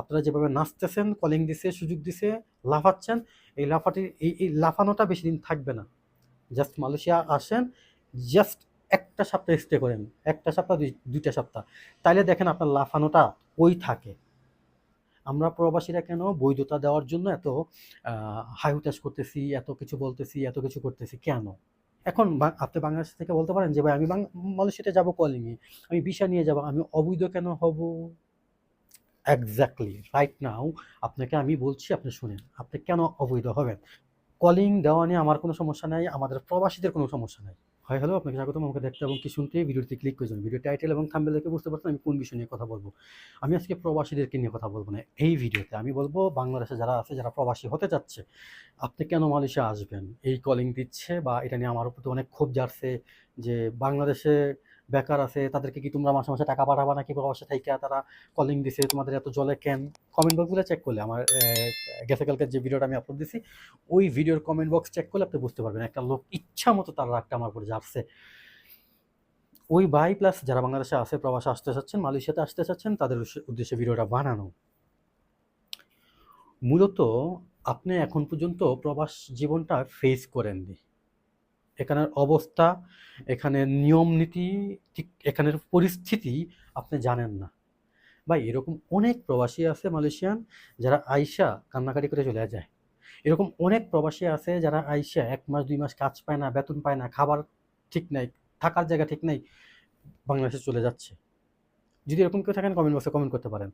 আপনারা যেভাবে নাচতেছেন কলিং দিছে, সুযোগ দিছে, লাফাচ্ছেন, এই লাফাটি, এই এই লাফানোটা বেশি দিন থাকবে না। জাস্ট মালয়েশিয়া আসেন জাস্ট একটা সপ্তাহ স্টে করেন। একটা সপ্তাহ, দুই, দুইটা সপ্তাহ। তাইলে দেখেন আপনার লাফানোটা ওই থাকে। আমরা প্রবাসীরা কেন বৈধতা দেওয়ার জন্য এত হাই হুতাশ করতেছি, এত কিছু বলতেছি, এত কিছু করতেছি, কেন? এখন আপনি বাংলাদেশ থেকে বলতে পারেন যে, ভাই, আমি মালয়েশিয়াতে যাব কলিংয়ে আমি ভিসা নিয়ে যাব। আমি অবৈধ কেন হব? এক্স্যাক্টলি রাইট নাও আপনাকে আমি বলছি, আপনি শুনেন। আপনি কেন অবৈধ হবেন? কলিং দেওয়া নিয়ে আমার কোনো সমস্যা নাই, আমাদের প্রবাসীদের কোনো সমস্যা নাই। হয় হ্যালো আপনাকে স্বাগতম, আমাকে দেখতে এবং কি শুনতে ভিডিওতে ক্লিক করে ভিডিও টাইটেল এবং থাম্বেল দেখে বুঝতে পারছেন আমি কোন বিষয় নিয়ে কথা বলব। আমি আজকে প্রবাসীদেরকে নিয়ে কথা বলব না, এই ভিডিওতে। আমি বলব, বাংলাদেশে যারা আছে, যারা প্রবাসী হতে যাচ্ছে আপনি কেন মালয়েশিয়া আসবেন? এই কলিং দিচ্ছে বা এটা নিয়ে আমার উপর তো অনেক ক্ষোভ জারছে যে বাংলাদেশে বেকার আছে, তাদেরকে কি তোমরা মাসে মাসে টাকা পাঠাবা নাকি প্রবাসে থাইকা? তারা কলিং দিছে, তোমাদের এত জলে কেন? কমেন্ট বক্সগুলো চেক করলে, আমার গেছে কালকের যে ভিডিওটা আমি আপলোড দিছি, ওই ভিডিওর কমেন্ট বক্স চেক করলে আপনি বুঝতে পারবেন, একটা লোক ইচ্ছা মতো তার রাগটা আমার উপরে যাচ্ছে ওই বাই প্লাস যারা বাংলাদেশে আছে, প্রবাসে আসতে চাচ্ছেন, মালয়েশিয়াতে আসতে চাচ্ছেন, তাদের উদ্দেশ্যে ভিডিওটা বানানো। মূলত আপনি এখন পর্যন্ত প্রবাস জীবনটা ফেস করেননি। এখানের অবস্থা এখানে নিয়ম নীতি, ঠিক এখানের পরিস্থিতি আপনি জানেন না। বা এরকম অনেক প্রবাসী আছে মালয়েশিয়ান যারা আইসা কান্নাকাটি করে চলে যায়। এরকম অনেক প্রবাসী আছে যারা আইসা এক মাস, দুই মাস কাজ পায় না, বেতন পায় না, খাবার ঠিক নাই, থাকার জায়গা ঠিক নাই, বাংলাদেশে চলে যাচ্ছে। যদি এরকম কেউ থাকেন কমেন্ট বক্সে কমেন্ট করতে পারেন।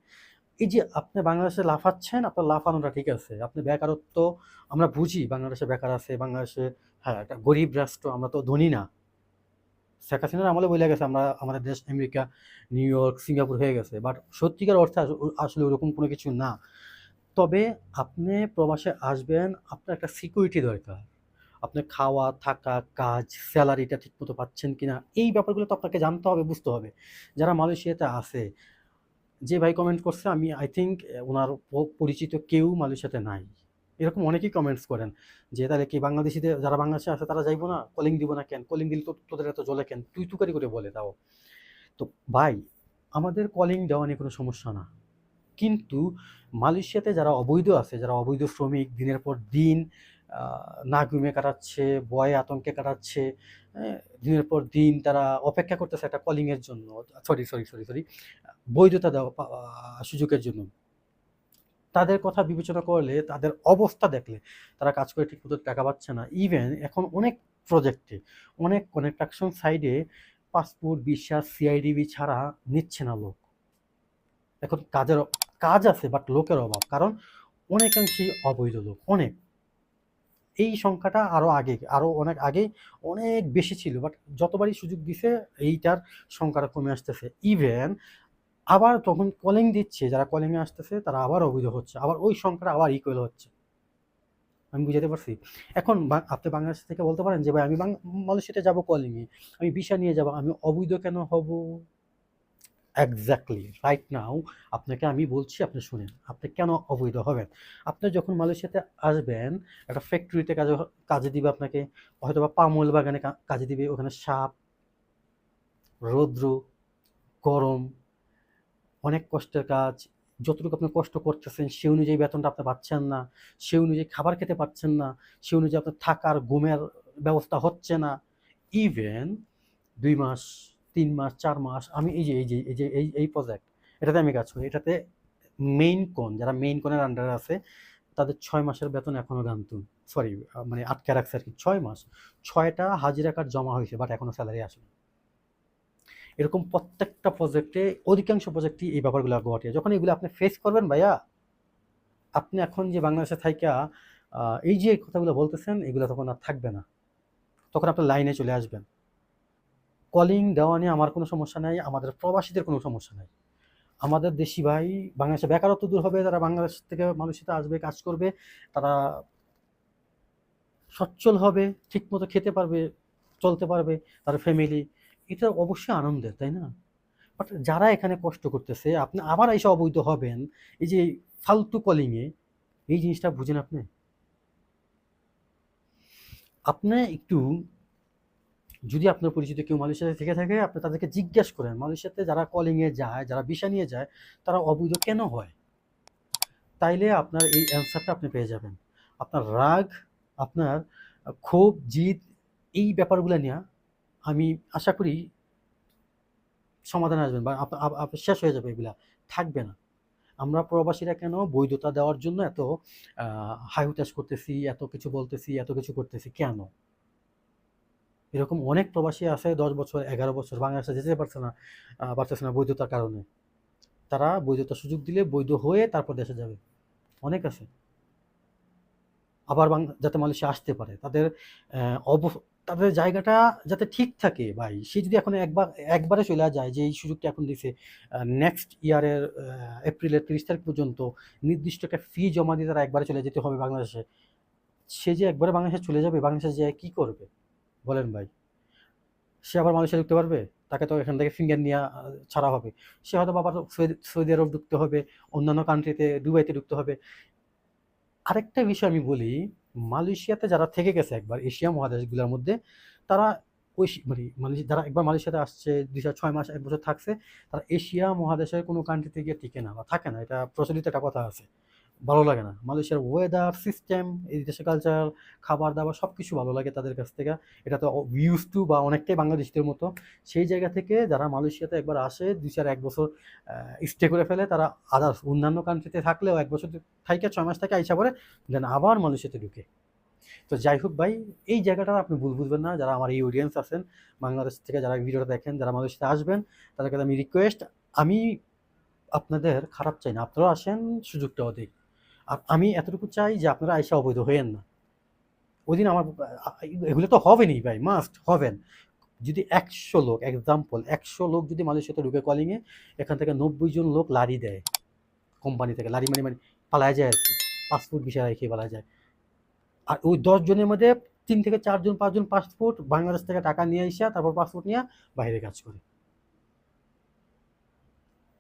এই যে আপনি বাংলাদেশে লাফাচ্ছেন, আপনার লাফানোটা ঠিক আছে। আপনি বেকারত্ব, আমরা বুঝি বাংলাদেশে বেকার আছে, বাংলাদেশে হ্যাঁ একটা গরিব রাষ্ট্র, আমরা তো ধনী না। শেখ হাসিনার আমলে বলে গেছে, আমরা, আমাদের দেশ আমেরিকা, নিউ ইয়র্ক, সিঙ্গাপুর হয়ে গেছে। বাট সত্যিকার অর্থে আস- আসলে ওরকম কোনো কিছু না। তবে আপনি প্রবাসে আসবেন, আপনার একটা সিকিউরিটি দরকার। আপনার খাওয়া, থাকা, কাজ স্যালারিটা ঠিকমতো পাচ্ছেন কি না এই ব্যাপারগুলো তো আপনাকে জানতে হবে, বুঝতে হবে। যারা মালয়েশিয়াতে আছে, যে ভাই কমেন্ট করছে, আমি আই থিঙ্ক ওনার পরিচিত কেউ মালয়েশিয়াতে নাই। এরকম অনেকেই কমেন্টস করেন যে তাহলে কি বাংলাদেশিদের যারা বাংলাদেশে আছে তারা যাইবো না? কলিং দিব না কেন? কলিং দিলে তো তোদের এত জলে কেন? তুই তুকারি করে বলে দাও। তো ভাই আমাদের কলিং দেওয়া নিয়ে কোনো সমস্যা না। কিন্তু মালয়েশিয়াতে যারা অবৈধ আছে যারা অবৈধ শ্রমিক দিনের পর দিন না ঘুমে কাটাচ্ছে ভয়ে আতঙ্কে কাটাচ্ছে হ্যাঁ, দিনের পর দিন তারা অপেক্ষা করতেছে একটা কলিংয়ের জন্য সরি সরি সরি সরি বৈধতা দেওয়া সুযোগের জন্য। তাদের কথা বিবেচনা করলে, তাদের অবস্থা দেখলে তারা কাজ করে ঠিকমতো টাকা পাচ্ছে না। ইভেন এখন অনেক প্রজেক্টে অনেক কনেকট্রাকশন সাইডে পাসপোর্ট বিশ্বাস সিআইডিবি ছাড়া নিচ্ছে না লোক। এখন কাজের, কাজ আছে বাট লোকের অভাব, কারণ অনেকাংশেই অবৈধ লোক, অনেক। এই সংখ্যাটা আরও আগে আরও অনেক আগে অনেক বেশি ছিল বাট যতবারই সুযোগ দিছে এইটার সংখ্যাটা কমে আসতেছে। ইভেন আবার তখন কলিং দিচ্ছে, যারা কলিংয়ে আসতেছে তারা আবার অবৈধ হচ্ছে, আবার ওই সংখ্যাটা আবার ইকুয়াল হচ্ছে। আমি বুঝাতে পারছি? এখন আপনি বাংলাদেশ থেকে বলতে পারেন যে, ভাই, আমি মালয়েশিয়াতে যাব কলিংয়ে আমি ভিসা নিয়ে যাব, আমি অবৈধ কেন হব? এক্স্যাক্টলি রাইট নাও আপনাকে আমি বলছি, আপনি শুনেন, আপনি কেন অবৈধ হবেন? আপনি যখন মালয়েশিয়াতে আসবেন, একটা ফ্যাক্টরিতে কাজে কাজে দিবে আপনাকে হয়তো বা পামল বাগানে কাজে দিবে, ওখানে সাপ, রৌদ্র, গরম অনেক কষ্টের কাজ, যতটুকু আপনি কষ্ট করতেছেন সে অনুযায়ী বেতনটা আপনি পাচ্ছেন না সে অনুযায়ী খাবার খেতে পাচ্ছেন না সে অনুযায়ী আপনার থাকার, ঘুমের ব্যবস্থা হচ্ছে না। ইভেন দুই মাস, তিন মাস, চার মাস, আমি এই যে এই যে এই যে, এই এই প্রজেক্ট এটাতে আমি কাজ করি। এটাতে মেইন কোন যারা মেইন কোনের আন্ডারে আছে, তাদের ছয় মাসের বেতন এখনও গান্তুন। সরি মানে আটকে রাখছে আর কি, ছয় মাস। ছয়টা হাজিরা কার্ড জমা হয়েছে বাট এখনও স্যালারি আসেনি। এরকম প্রত্যেকটা প্রজেক্টে অধিকাংশ প্রজেক্টই এই ব্যাপারগুলো ঘটে যখন এগুলো আপনি ফেস করবেন ভাইয়া, আপনি এখন যে বাংলাদেশে থাইকা এই যে কথাগুলো বলতেছেন, এগুলো তখন আর থাকবে না। তখন আপনি লাইনে চলে আসবেন। কলিং দেওয়া নিয়ে আমার কোনো সমস্যা নাই, আমাদের প্রবাসীদের কোনো সমস্যা নাই। আমাদের দেশি ভাই, বাংলাদেশে বেকারত্ব দূর হবে, তারা বাংলাদেশ থেকে মানুষের আসবে, কাজ করবে, তারা সচ্ছল হবে, ঠিকমতো খেতে পারবে, চলতে পারবে, তার ফ্যামিলি এটা অবশ্যই আনন্দের, তাই না? বাট যারা এখানে কষ্ট করতেছে, আপনি আবার এসে অবৈধ হবেন, এই যে ফালতু কলিংয়ে এই জিনিসটা বুঝেন আপনি? আপনি একটু, যদি আপনার পরিচিত কেউ মালয়েশিয়াতে থেকে থাকে, আপনি তাদেরকে জিজ্ঞেস করেন, মালয়েশিয়াতে যারা কলিংয়ে যায়, যারা ভিসা নিয়ে যায়, তারা অবৈধ কেন হয়? তাইলে আপনার এই অ্যান্সারটা আপনি পেয়ে যাবেন। আপনার রাগ, আপনার ক্ষোভ, জিদ, এই ব্যাপারগুলো নিয়ে আমি আশা করি সমাধানে আসবেন বা শেষ হয়ে যাবে এগুলা। থাকবে না। আমরা প্রবাসীরা কেন বৈধতা দেওয়ার জন্য এত হাই হুতাশ করতেছি, এত কিছু বলতেছি, এত কিছু করতেছি কেন? এরকম অনেক প্রবাসী আছে দশ বছর, এগারো বছর, বাংলাদেশে যেতে পারছে না পারতেছে না বৈধতার কারণে। তারা বৈধতার সুযোগ দিলে বৈধ হয়ে তারপর দেশে যাবে। অনেক আছে। আবার যাতে মালয়েশিয়া আসতে পারে। তাদের অব তাদের জায়গাটা যাতে ঠিক থাকে ভাই। সে যদি এখন একবার, একবারে চলে যায় যে এই সুযোগটা এখন দিছে নেক্সট ইয়ারের এপ্রিলের তিরিশ তারিখ পর্যন্ত নির্দিষ্ট একটা ফি জমা দিয়ে তারা একবারে চলে যেতে হবে বাংলাদেশে। সে যে একবারে বাংলাদেশে চলে যাবে, বাংলাদেশে যে কি করবে? বলেন ভাই। সে আবার মালয়েশিয়া ঢুকতে পারবে? তাকে তো এখান থেকে ফিঙ্গার নিয়ে ছাড়া হবে। সে হয়তো আবার সৌদি সৌদি আরব ঢুকতে হবে, অন্যান্য কান্ট্রিতে দুবাইতে ঢুকতে হবে। আরেকটা বিষয় আমি বলি, মালয়েশিয়াতে যারা থেকে গেছে একবার, এশিয়া মহাদেশগুলোর মধ্যে, তারা ওই মানে মালয়েশিয়া যারা একবার মালয়েশিয়াতে আসছে, দুই চার ছয় মাস এক বছর থাকছে, তারা এশিয়া মহাদেশের কোনো কান্ট্রিতে গিয়ে টিকে না বা থাকে না, এটা প্রচলিত একটা কথা আছে। ভালো লাগে না। মালয়েশিয়ার ওয়েদার সিস্টেম এই দেশের কালচার খাবার দাবার সব কিছু ভালো লাগে তাদের কাছ থেকে। এটা তো ইউজ টু বা অনেকটাই বাংলাদেশিদের মতো। সেই জায়গা থেকে যারা মালয়েশিয়াতে একবার আসে, দুই চার এক বছর স্টে করে ফেলে, তারা আদার্স অন্যান্য কান্ট্রিতে থাকলেও এক বছর থাইকে ছয় মাস থেকে আইসা পরে দেন আবার মালয়েশিয়াতে ঢুকে। তো যাই হোক ভাই, এই জায়গাটা আপনি ভুল বুঝবেন না। যারা আমার এই অডিয়েন্স আছেন, বাংলাদেশ থেকে যারা ভিডিওটা দেখেন, যারা মালয়েশিয়াতে আসবেন, তাদের কাছে আমি রিকোয়েস্ট আমি আপনাদের খারাপ চাই না। আপনারাও আসেন, সুযোগটাও দিই। আমি এতটুকু চাই যে আপনারা আইসা অবৈধ হয়েন না। ওই দিন আমার, এগুলো তো হবেনই ভাই মাস্ট হবেন। যদি একশো লোক এক্সাম্পল একশো লোক যদি মালয়েশিয়াতে ঢুকে কলিংয়ে এখান থেকে নব্বই জন লোক লারি দেয়। কোম্পানি থেকে, লারি মানে মানে পালায় যায় আর কি। পাসপোর্ট বিষয় রেখে পালায় যায়। আর ওই দশ জনের মধ্যে তিন থেকে চারজন পাঁচজন পাসপোর্ট বাংলাদেশ থেকে টাকা নিয়ে আসা তারপর পাসপোর্ট নিয়ে বাইরে কাজ করে।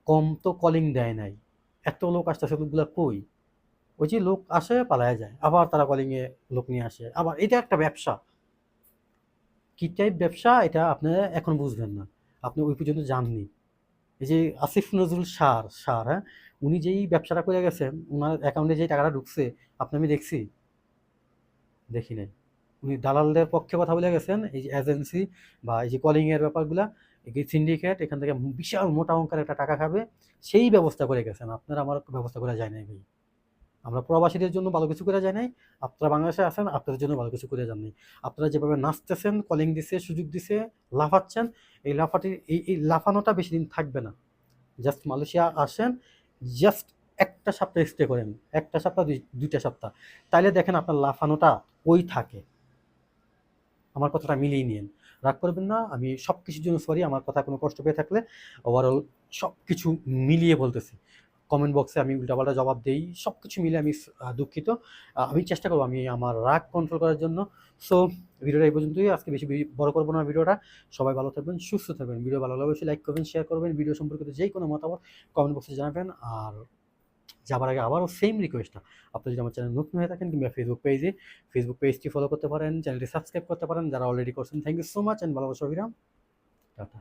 কম তো কলিং দেয় নাই। এত লোক আসতেছে লোকগুলো কই? ওই যে লোক আসে, পালায় যায়। আবার তারা কলিংয়ে লোক নিয়ে আসে। আবার এটা একটা ব্যবসা। কি টাইপ ব্যবসা? এটা আপনি এখন বুঝবেন না। আপনি ওই পর্যন্ত জাননি এই যে আসিফ নজরুল সার সার হ্যাঁ? উনি যেই ব্যবসাটা করে গেছেন ওনার অ্যাকাউন্টে যেই টাকাটা ঢুকছে, আপনি আমি দেখছি। দেখি নাই। উনি দালালদের পক্ষে কথা বলে গেছেন, এই যে এজেন্সি বা এই যে কলিংয়ের ব্যাপারগুলা, এই সিন্ডিকেট এখান থেকে বিশাল মোটা অঙ্কের একটা টাকা খাবে, সেই ব্যবস্থা করে গেছেন। আপনারা আমার ব্যবস্থা করে যায় নাই ভাই। আমরা প্রবাসীদের জন্য ভালো কিছু করে যায় নাই, আপনারা বাংলাদেশে আছেন, আপনাদের জন্য ভালো কিছু করে যান নাই। আপনারা যেভাবে নাচতেছেন কলিং দিছে, সুযোগ দিছে, লাফাচ্ছেন, এই লাফাটি, এই এই লাফানোটা বেশি দিন থাকবে না। জাস্ট মালয়েশিয়া আসেন জাস্ট একটা সপ্তাহ স্টে করেন, একটা সপ্তাহ, দুই, দুইটা সপ্তাহ। তাইলে দেখেন আপনার লাফানোটা ওই থাকে। আমার কথাটা মিলিয়ে নিন রাগ করবেন না, আমি সব কিছুর জন্য সরি আমার কথা কোনো কষ্ট পেয়ে থাকলে ওভারঅল সব কিছু মিলিয়ে বলতেছি। কমেন্ট বক্সে আমি উল্টাপাল্টা জবাব দেই সব কিছু মিলে আমি দুঃখিত। আমি চেষ্টা করব আমি আমার রাগ কন্ট্রোল করার জন্য। সো ভিডিওটা এই পর্যন্তই। আজকে বেশি বড় করব না ভিডিওটা। সবাই ভালো থাকবেন, সুস্থ থাকবেন। ভিডিও ভালো লাগলে লাইক করবেন শেয়ার করবেন। ভিডিও সম্পর্কিত যে কোনো মতামত কমেন্ট বক্সে জানাবেন। আর যাবার আগে আবারও সেম রিকোয়েস্টটা আপনি যদি আমার চ্যানেল নতুন হয়ে থাকেন কিংবা ফেসবুক পেজে ফেসবুক পেজটি ফলো করতে পারেন চ্যানেলটি সাবস্ক্রাইব করতে পারেন। যারা অলরেডি করছেন thank you so much and ভালোবাসা অভিরাম। টাটা।